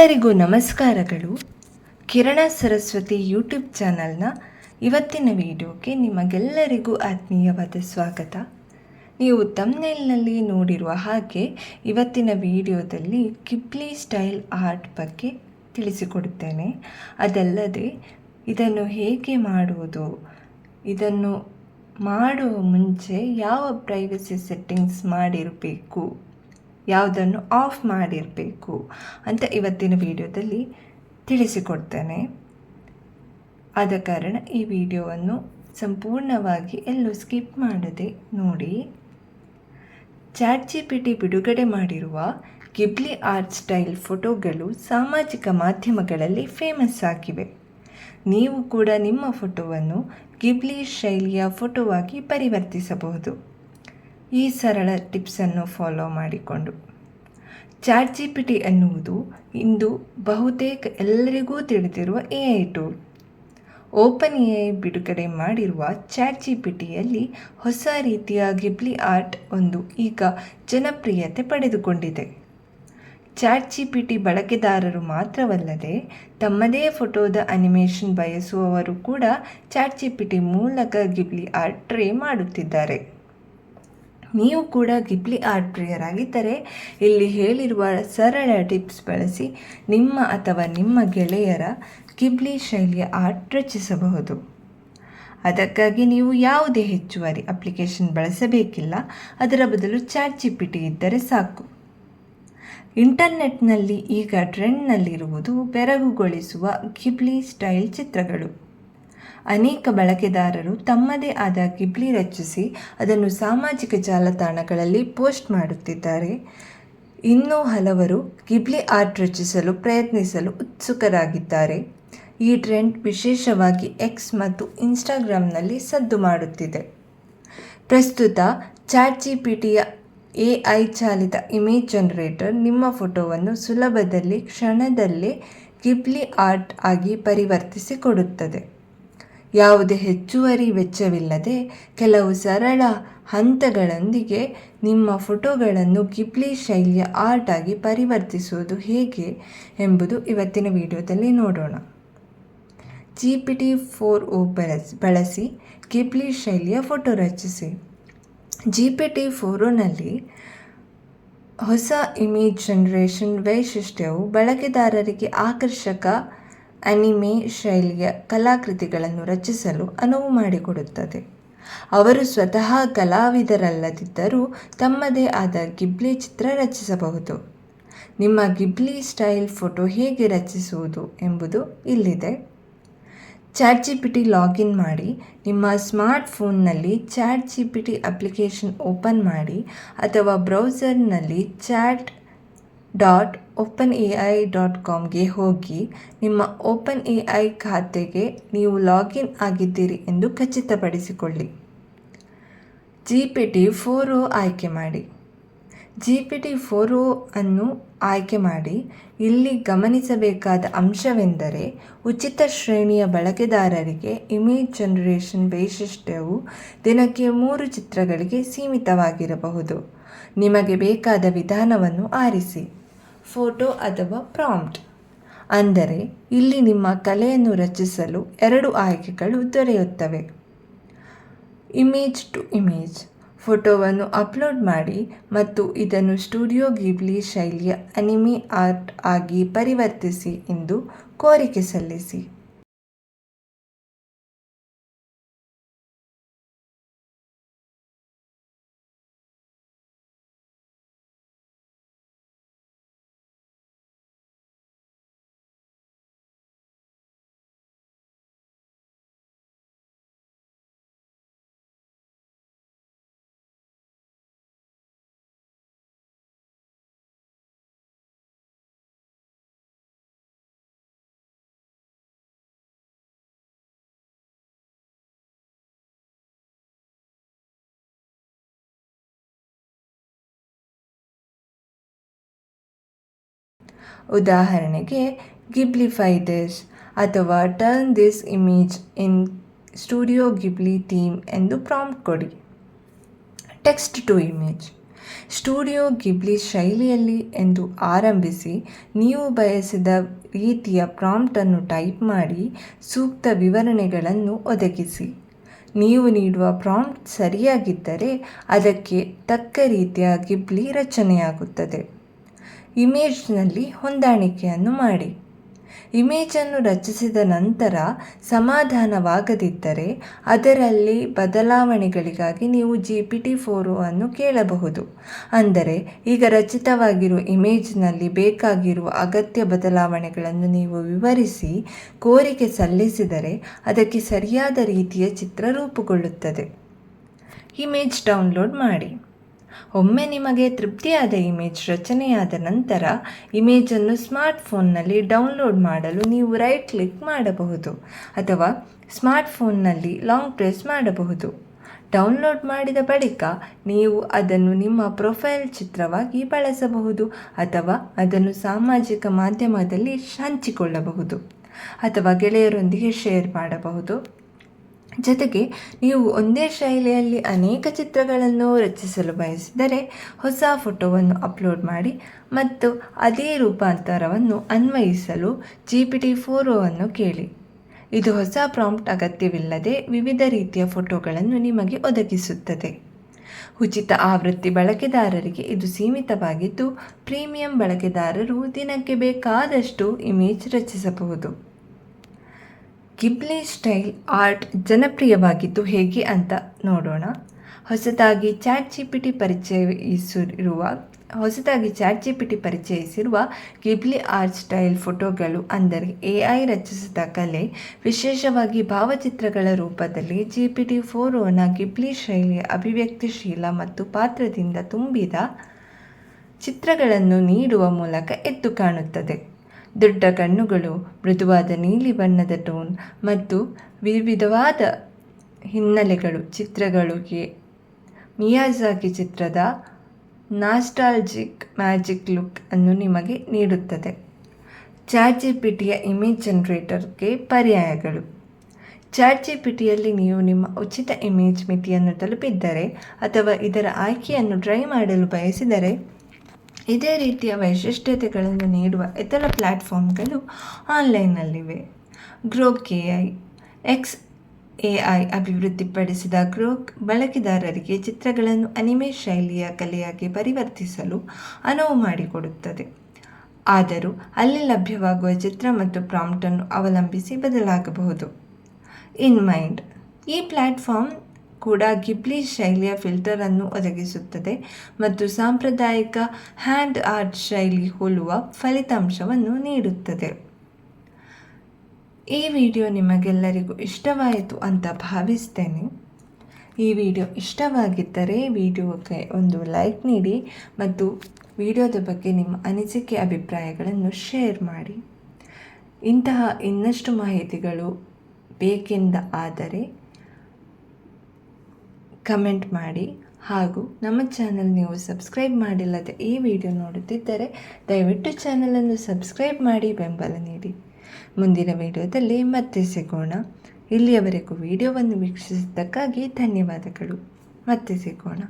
ಎಲ್ಲರಿಗೂ ನಮಸ್ಕಾರಗಳು. ಕಿರಣ ಸರಸ್ವತಿ ಯೂಟ್ಯೂಬ್ ಚಾನಲ್ನ ಇವತ್ತಿನ ವಿಡಿಯೋಗೆ ನಿಮಗೆಲ್ಲರಿಗೂ ಆತ್ಮೀಯವಾದ ಸ್ವಾಗತ. ನೀವು ತಮ್ನೆಲ್ನಲ್ಲಿ ನೋಡಿರುವ ಹಾಗೆ ಇವತ್ತಿನ ವಿಡಿಯೋದಲ್ಲಿ ಕಿಪ್ಲಿ ಸ್ಟೈಲ್ ಆರ್ಟ್ ಬಗ್ಗೆ ತಿಳಿಸಿಕೊಡುತ್ತೇನೆ. ಅದಲ್ಲದೆ ಇದನ್ನು ಹೇಗೆ ಮಾಡುವುದು, ಇದನ್ನು ಮಾಡುವ ಮುಂಚೆ ಯಾವ ಪ್ರೈವಸಿ ಸೆಟ್ಟಿಂಗ್ಸ್ ಮಾಡಿರಬೇಕು ಯಾವುದನ್ನು ಆಫ್ ಮಾಡಿರಬೇಕು ಅಂತ ಇವತ್ತಿನ ವಿಡಿಯೋದಲ್ಲಿ ತಿಳಿಸಿಕೊಡ್ತೇನೆ. ಆದ ಕಾರಣ ಈ ವಿಡಿಯೋವನ್ನು ಸಂಪೂರ್ಣವಾಗಿ ಎಲ್ಲೂ ಸ್ಕಿಪ್ ಮಾಡದೆ ನೋಡಿ. ಚಾಟ್ ಜಿ ಪಿ ಟಿ ಬಿಡುಗಡೆ ಮಾಡಿರುವ ಗಿಬ್ಲಿ ಆರ್ಟ್ ಸ್ಟೈಲ್ ಫೋಟೋಗಳು ಸಾಮಾಜಿಕ ಮಾಧ್ಯಮಗಳಲ್ಲಿ ಫೇಮಸ್ ಆಗಿವೆ. ನೀವು ಕೂಡ ನಿಮ್ಮ ಫೋಟೋವನ್ನು ಗಿಬ್ಲಿ ಶೈಲಿಯ ಫೋಟೋವಾಗಿ ಪರಿವರ್ತಿಸಬಹುದು. ಈ ಸರಳ ಟಿಪ್ಸನ್ನು ಫಾಲೋ ಮಾಡಿಕೊಂಡು. ಚಾಟ್ ಜಿ ಪಿ ಟಿ ಎನ್ನುವುದು ಇಂದು ಬಹುತೇಕ ಎಲ್ಲರಿಗೂ ತಿಳಿದಿರುವ A I tool. Open A I ಬಿಡುಗಡೆ ಮಾಡಿರುವ ಚಾಟ್ ಜಿ ಪಿ ಟಿಯಲ್ಲಿ ಹೊಸ ರೀತಿಯ ಗಿಬ್ಲಿ ಆರ್ಟ್ ಒಂದು ಈಗ ಜನಪ್ರಿಯತೆ ಪಡೆದುಕೊಂಡಿದೆ. ಚಾಟ್ ಜಿ ಪಿ ಟಿ ಬಳಕೆದಾರರು ಮಾತ್ರವಲ್ಲದೆ ತಮ್ಮದೇ ಫೋಟೋದ ಅನಿಮೇಷನ್ ಬಯಸುವವರು ಕೂಡ ಚಾಟ್ ಜಿ ಪಿ ಟಿ ಮೂಲಕ ಗಿಬ್ಲಿ ಆರ್ಟ್ ಟ್ರೇ ಮಾಡುತ್ತಿದ್ದಾರೆ. ನೀವು ಕೂಡ ಗಿಬ್ಲಿ ಆರ್ಟ್ ಪ್ರಿಯರಾಗಿದ್ದರೆ ಇಲ್ಲಿ ಹೇಳಿರುವ ಸರಳ ಟಿಪ್ಸ್ ಬಳಸಿ ನಿಮ್ಮ ಅಥವಾ ನಿಮ್ಮ ಗೆಳೆಯರ ಗಿಬ್ಲಿ ಶೈಲಿಯ ಆರ್ಟ್ ರಚಿಸಬಹುದು. ಅದಕ್ಕಾಗಿ ನೀವು ಯಾವುದೇ ಹೆಚ್ಚುವರಿ ಅಪ್ಲಿಕೇಶನ್ ಬಳಸಬೇಕಿಲ್ಲ, ಅದರ ಬದಲು ಚಾಟ್ ಜಿ ಪಿ ಟಿ ಇದ್ದರೆ ಸಾಕು. ಇಂಟರ್ನೆಟ್ನಲ್ಲಿ ಈಗ ಟ್ರೆಂಡ್ನಲ್ಲಿರುವುದು ಬೆರಗುಗೊಳಿಸುವ ಗಿಬ್ಲಿ ಸ್ಟೈಲ್ ಚಿತ್ರಗಳು. ಅನೇಕ ಬಳಕೆದಾರರು ತಮ್ಮದೇ ಆದ ಗಿಬ್ಲಿ ರಚಿಸಿ ಅದನ್ನು ಸಾಮಾಜಿಕ ಜಾಲತಾಣಗಳಲ್ಲಿ ಪೋಸ್ಟ್ ಮಾಡುತ್ತಿದ್ದಾರೆ. ಇನ್ನೂ ಹಲವರು ಗಿಬ್ಲಿ ಆರ್ಟ್ ರಚಿಸಲು ಪ್ರಯತ್ನಿಸಲು ಉತ್ಸುಕರಾಗಿದ್ದಾರೆ. ಈ ಟ್ರೆಂಡ್ ವಿಶೇಷವಾಗಿ ಎಕ್ಸ್ ಮತ್ತು ಇನ್ಸ್ಟಾಗ್ರಾಮ್ನಲ್ಲಿ ಸದ್ದು ಮಾಡುತ್ತಿದೆ. ಪ್ರಸ್ತುತ ಚಾಟ್ ಜಿ ಪಿ ಟಿಯ ಎ ಐ ಚಾಲಿತ ಇಮೇಜ್ ಜನರೇಟರ್ ನಿಮ್ಮ ಫೋಟೋವನ್ನು ಸುಲಭದಲ್ಲಿ ಕ್ಷಣದಲ್ಲೇ ಗಿಬ್ಲಿ ಆರ್ಟ್ ಆಗಿ ಪರಿವರ್ತಿಸಿಕೊಡುತ್ತದೆ ಯಾವುದೇ ಹೆಚ್ಚುವರಿ ವೆಚ್ಚವಿಲ್ಲದೆ ಕೆಲವು ಸರಳ ಹಂತಗಳೊಂದಿಗೆ ನಿಮ್ಮ ಫೋಟೋಗಳನ್ನು ಗಿಬ್ಲಿ ಶೈಲಿಯ ಆರ್ಟ್ ಆಗಿ ಪರಿವರ್ತಿಸುವುದು ಹೇಗೆ ಎಂಬುದು ಇವತ್ತಿನ ವಿಡಿಯೋದಲ್ಲಿ ನೋಡೋಣ. G P T four o ಬಳಸಿ ಬಳಸಿ ಗಿಬ್ಲಿ ಶೈಲಿಯ ಫೋಟೋ ರಚಿಸಿ. ಜಿ ಪಿ ಟಿ ಫೋರೋನಲ್ಲಿ ಹೊಸ ಇಮೇಜ್ ಜನರೇಷನ್ ವೈಶಿಷ್ಟ್ಯವು ಬಳಕೆದಾರರಿಗೆ ಆಕರ್ಷಕ ಅನಿಮೆ ಶೈಲಿಯ ಕಲಾಕೃತಿಗಳನ್ನು ರಚಿಸಲು ಅನುವು ಮಾಡಿಕೊಡುತ್ತದೆ. ಅವರು ಸ್ವತಃ ಕಲಾವಿದರಲ್ಲದಿದ್ದರೂ ತಮ್ಮದೇ ಆದ ಗಿಬ್ಲಿ ಚಿತ್ರ ರಚಿಸಬಹುದು. ನಿಮ್ಮ ಗಿಬ್ಲಿ ಸ್ಟೈಲ್ ಫೋಟೋ ಹೇಗೆ ರಚಿಸುವುದು ಎಂಬುದು ಇಲ್ಲಿದೆ. Chat G P T login ಮಾಡಿ, ನಿಮ್ಮ ಸ್ಮಾರ್ಟ್ ಫೋನ್ನಲ್ಲಿ chat G P T application open ಮಾಡಿ ಅಥವಾ ಬ್ರೌಸರ್ನಲ್ಲಿ chat dot open A I dot ಕಾಮ್ಗೆ ಹೋಗಿ ನಿಮ್ಮ ಓಪನ್ ಎ ಐ ಖಾತೆಗೆ ನೀವು ಲಾಗಿನ್ ಆಗಿದ್ದೀರಿ ಎಂದು ಖಚಿತಪಡಿಸಿಕೊಳ್ಳಿ. G P T four o ಆಯ್ಕೆ ಮಾಡಿ. G P T four o ಅನ್ನು ಆಯ್ಕೆ ಮಾಡಿ. ಇಲ್ಲಿ ಗಮನಿಸಬೇಕಾದ ಅಂಶವೆಂದರೆ ಉಚಿತ ಶ್ರೇಣಿಯ ಬಳಕೆದಾರರಿಗೆ ಇಮೇಜ್ ಜನರೇಷನ್ ವೈಶಿಷ್ಟ್ಯವು ದಿನಕ್ಕೆ ಮೂರು ಚಿತ್ರಗಳಿಗೆ ಸೀಮಿತವಾಗಿರಬಹುದು. ನಿಮಗೆ ಬೇಕಾದ ವಿಧಾನವನ್ನು ಆರಿಸಿ. ಫೋಟೋ ಅಥವಾ ಪ್ರಾಂಪ್ಟ್. ಅಂದರೆ, ಇಲ್ಲಿ ನಿಮ್ಮ ಕಲೆಯನ್ನು ರಚಿಸಲು ಎರಡು ಆಯ್ಕೆಗಳು ದೊರೆಯುತ್ತವೆ. Image to image. ಫೋಟೋವನ್ನು ಅಪ್ಲೋಡ್ ಮಾಡಿ ಮತ್ತು ಇದನ್ನು ಸ್ಟುಡಿಯೋ ಗಿಬ್ಲಿ ಶೈಲಿಯ ಅನಿಮಿ ಆರ್ಟ್ ಆಗಿ ಪರಿವರ್ತಿಸಿ ಎಂದು ಕೋರಿಕೆ ಸಲ್ಲಿಸಿ. ಉದಾಹರಣೆಗೆ ಗಿಬ್ಲಿಫೈ ದಿಸ್ ಅಥವಾ turn this image in studio Ghibli theme ಎಂದು ಪ್ರಾಂಪ್ಟ್ ಕೊಡಿ. Text to image studio Ghibli ಶೈಲಿಯಲ್ಲಿ ಎಂದು ಆರಂಭಿಸಿ, ನೀವು ಬಯಸಿದ ರೀತಿಯ ಪ್ರಾಂಪ್ಟನ್ನು ಟೈಪ್ ಮಾಡಿ, ಸೂಕ್ತ ವಿವರಣೆಗಳನ್ನು ಒದಗಿಸಿ. ನೀವು ನೀಡುವ ಪ್ರಾಂಪ್ಟ್ ಸರಿಯಾಗಿದ್ದರೆ, ಅದಕ್ಕೆ ತಕ್ಕ ರೀತಿಯ ಗಿಬ್ಲಿ ರಚನೆಯಾಗುತ್ತದೆ. ಇಮೇಜ್ನಲ್ಲಿ ಹೊಂದಾಣಿಕೆಯನ್ನು ಮಾಡಿ. ಇಮೇಜನ್ನು ರಚಿಸಿದ ನಂತರ ಸಮಾಧಾನವಾಗದಿದ್ದರೆ ಅದರಲ್ಲಿ ಬದಲಾವಣೆಗಳಿಗಾಗಿ ನೀವು ಜಿ ಪಿ ಟಿ ಫೋರು ಅನ್ನು ಕೇಳಬಹುದು. ಅಂದರೆ ಈಗ ರಚಿತವಾಗಿರುವ ಇಮೇಜ್ನಲ್ಲಿ ಬೇಕಾಗಿರುವ ಅಗತ್ಯ ಬದಲಾವಣೆಗಳನ್ನು ನೀವು ವಿವರಿಸಿ ಕೋರಿಕೆ ಸಲ್ಲಿಸಿದರೆ ಅದಕ್ಕೆ ಸರಿಯಾದ ರೀತಿಯ ಚಿತ್ರ ರೂಪುಗೊಳ್ಳುತ್ತದೆ. ಇಮೇಜ್ ಡೌನ್ಲೋಡ್ ಮಾಡಿ. ಒಮ್ಮೆ ನಿಮಗೆ ತೃಪ್ತಿಯಾದ ಇಮೇಜ್ ರಚನೆಯಾದ ನಂತರ, ಇಮೇಜನ್ನು ಸ್ಮಾರ್ಟ್ಫೋನ್ನಲ್ಲಿ ಡೌನ್ಲೋಡ್ ಮಾಡಲು ನೀವು ರೈಟ್ ಕ್ಲಿಕ್ ಮಾಡಬಹುದು ಅಥವಾ ಸ್ಮಾರ್ಟ್ಫೋನ್ನಲ್ಲಿ ಲಾಂಗ್ ಪ್ರೆಸ್ ಮಾಡಬಹುದು. ಡೌನ್ಲೋಡ್ ಮಾಡಿದ ಬಳಿಕ ನೀವು ಅದನ್ನು ನಿಮ್ಮ ಪ್ರೊಫೈಲ್ ಚಿತ್ರವಾಗಿ ಬಳಸಬಹುದು ಅಥವಾ ಅದನ್ನು ಸಾಮಾಜಿಕ ಮಾಧ್ಯಮದಲ್ಲಿ ಹಂಚಿಕೊಳ್ಳಬಹುದು ಅಥವಾ ಗೆಳೆಯರೊಂದಿಗೆ ಶೇರ್ ಮಾಡಬಹುದು. ಜೊತೆಗೆ ನೀವು ಒಂದೇ ಶೈಲಿಯಲ್ಲಿ ಅನೇಕ ಚಿತ್ರಗಳನ್ನು ರಚಿಸಲು ಬಯಸಿದರೆ ಹೊಸ ಫೋಟೋವನ್ನು ಅಪ್ಲೋಡ್ ಮಾಡಿ ಮತ್ತು ಅದೇ ರೂಪಾಂತರವನ್ನು ಅನ್ವಯಿಸಲು ಜಿ ಪಿ ಟಿ ಫೋರೋವನ್ನು ಕೇಳಿ. ಇದು ಹೊಸ ಪ್ರಾಂಪ್ಟ್ ಅಗತ್ಯವಿಲ್ಲದೆ ವಿವಿಧ ರೀತಿಯ ಫೋಟೋಗಳನ್ನು ನಿಮಗೆ ಒದಗಿಸುತ್ತದೆ. ಉಚಿತ ಆವೃತ್ತಿ ಬಳಕೆದಾರರಿಗೆ ಇದು ಸೀಮಿತವಾಗಿದ್ದು, ಪ್ರೀಮಿಯಂ ಬಳಕೆದಾರರು ದಿನಕ್ಕೆ ಬೇಕಾದಷ್ಟು ಇಮೇಜ್ ರಚಿಸಬಹುದು. ಗಿಬ್ಲಿ ಸ್ಟೈಲ್ ಆರ್ಟ್ ಜನಪ್ರಿಯವಾಗಿದ್ದು ಹೇಗೆ ಅಂತ ನೋಡೋಣ. ಹೊಸದಾಗಿ ಚಾಟ್ ಜಿ ಪಿ ಟಿ ಪರಿಚಯಿಸಿರುವ, ಹೊಸದಾಗಿ ಚಾಟ್ ಜಿ ಪಿ ಟಿ ಪರಿಚಯಿಸಿರುವ ಗಿಬ್ಲಿ ಆರ್ಟ್ ಸ್ಟೈಲ್ ಫೋಟೋಗಳು ಅಂದರೆ ಎ ಐ ರಚಿಸಿದ ಕಲೆ, ವಿಶೇಷವಾಗಿ ಭಾವಚಿತ್ರಗಳ ರೂಪದಲ್ಲಿ ಜಿ ಪಿ ಟಿ ಫೋರೋನ ಗಿಬ್ಲಿ ಶೈಲಿಯ ಅಭಿವ್ಯಕ್ತಿಶೀಲ ಮತ್ತು ಪಾತ್ರದಿಂದ ತುಂಬಿದ ಚಿತ್ರಗಳನ್ನು ನೀಡುವ ಮೂಲಕ ಎದ್ದು ಕಾಣುತ್ತದೆ. ದೊಡ್ಡ ಕಣ್ಣುಗಳು, ಮೃದುವಾದ ನೀಲಿ ಬಣ್ಣದ ಟೋನ್ ಮತ್ತು ವಿವಿಧವಾದ ಹಿನ್ನೆಲೆಗಳು ಚಿತ್ರಗಳಿಗೆ ಮಿಯಾಜಾಕಿ ಚಿತ್ರದ ನಾಸ್ಟಾಲ್ಜಿಕ್ ಮ್ಯಾಜಿಕ್ ಲುಕ್ ಅನ್ನು ನಿಮಗೆ ನೀಡುತ್ತದೆ. ಚಾಟ್ ಜಿ ಪಿ ಟಿಯ ಇಮೇಜ್ ಜನರೇಟರ್ಗೆ ಪರ್ಯಾಯಗಳು. ಚಾಟ್ ಜಿ ನೀವು ನಿಮ್ಮ ಉಚಿತ ಇಮೇಜ್ ಮಿತಿಯನ್ನು ತಲುಪಿದ್ದರೆ ಅಥವಾ ಇದರ ಆಯ್ಕೆಯನ್ನು ಡ್ರೈ ಮಾಡಲು ಬಯಸಿದರೆ ಇದೇ ರೀತಿಯ ವೈಶಿಷ್ಟ್ಯತೆಗಳನ್ನು ನೀಡುವ ಇತರ ಪ್ಲ್ಯಾಟ್ಫಾರ್ಮ್ಗಳು ಆನ್ಲೈನ್ನಲ್ಲಿವೆ Grok I, X A I ಅಭಿವೃದ್ಧಿಪಡಿಸಿದ ಗ್ರೋಕ್ ಬಳಕೆದಾರರಿಗೆ ಚಿತ್ರಗಳನ್ನು ಅನಿಮೆ ಶೈಲಿಯ ಕಲೆಯಾಗಿ ಪರಿವರ್ತಿಸಲು ಅನುವು ಮಾಡಿಕೊಡುತ್ತದೆ. ಆದರೂ ಅಲ್ಲಿ ಲಭ್ಯವಾಗುವ ಚಿತ್ರ ಮತ್ತು ಪ್ರಾಂಪ್ಟನ್ನು ಅವಲಂಬಿಸಿ ಬದಲಾಗಬಹುದು. ಇನ್ ಮೈಂಡ್ ಈ ಪ್ಲ್ಯಾಟ್ಫಾರ್ಮ್ ಕೂಡ ಗಿಬ್ಲಿ ಶೈಲಿಯ ಫಿಲ್ಟರನ್ನು ಒದಗಿಸುತ್ತದೆ ಮತ್ತು ಸಾಂಪ್ರದಾಯಿಕ ಹ್ಯಾಂಡ್ ಆರ್ಟ್ ಶೈಲಿ ಹೋಲುವ ಫಲಿತಾಂಶವನ್ನು ನೀಡುತ್ತದೆ. ಈ ವಿಡಿಯೋ ನಿಮಗೆಲ್ಲರಿಗೂ ಇಷ್ಟವಾಯಿತು ಅಂತ ಭಾವಿಸ್ತೇನೆ. ಈ ವಿಡಿಯೋ ಇಷ್ಟವಾಗಿದ್ದರೆ ವಿಡಿಯೋಗೆ ಒಂದು ಲೈಕ್ ನೀಡಿ ಮತ್ತು ವಿಡಿಯೋದ ಬಗ್ಗೆ ನಿಮ್ಮ ಅನಿಸಿಕೆ, ಅಭಿಪ್ರಾಯಗಳನ್ನು ಶೇರ್ ಮಾಡಿ. ಇಂತಹ ಇನ್ನಷ್ಟು ಮಾಹಿತಿಗಳು ಬೇಕೆಂದ ಆದರೆ ಕಮೆಂಟ್ ಮಾಡಿ ಹಾಗೂ ನಮ್ಮ ಚಾನಲ್ ನೀವು ಸಬ್ಸ್ಕ್ರೈಬ್ ಮಾಡಿಲ್ಲದೆ ಈ ವಿಡಿಯೋ ನೋಡುತ್ತಿದ್ದರೆ ದಯವಿಟ್ಟು ಚಾನಲನ್ನು ಸಬ್ಸ್ಕ್ರೈಬ್ ಮಾಡಿ ಬೆಂಬಲ ನೀಡಿ. ಮುಂದಿನ ವಿಡಿಯೋದಲ್ಲಿ ಮತ್ತೆ ಸಿಗೋಣ. ಇಲ್ಲಿಯವರೆಗೂ ವಿಡಿಯೋವನ್ನು ವೀಕ್ಷಿಸಿದ್ದಕ್ಕಾಗಿ ಧನ್ಯವಾದಗಳು. ಮತ್ತೆ ಸಿಗೋಣ.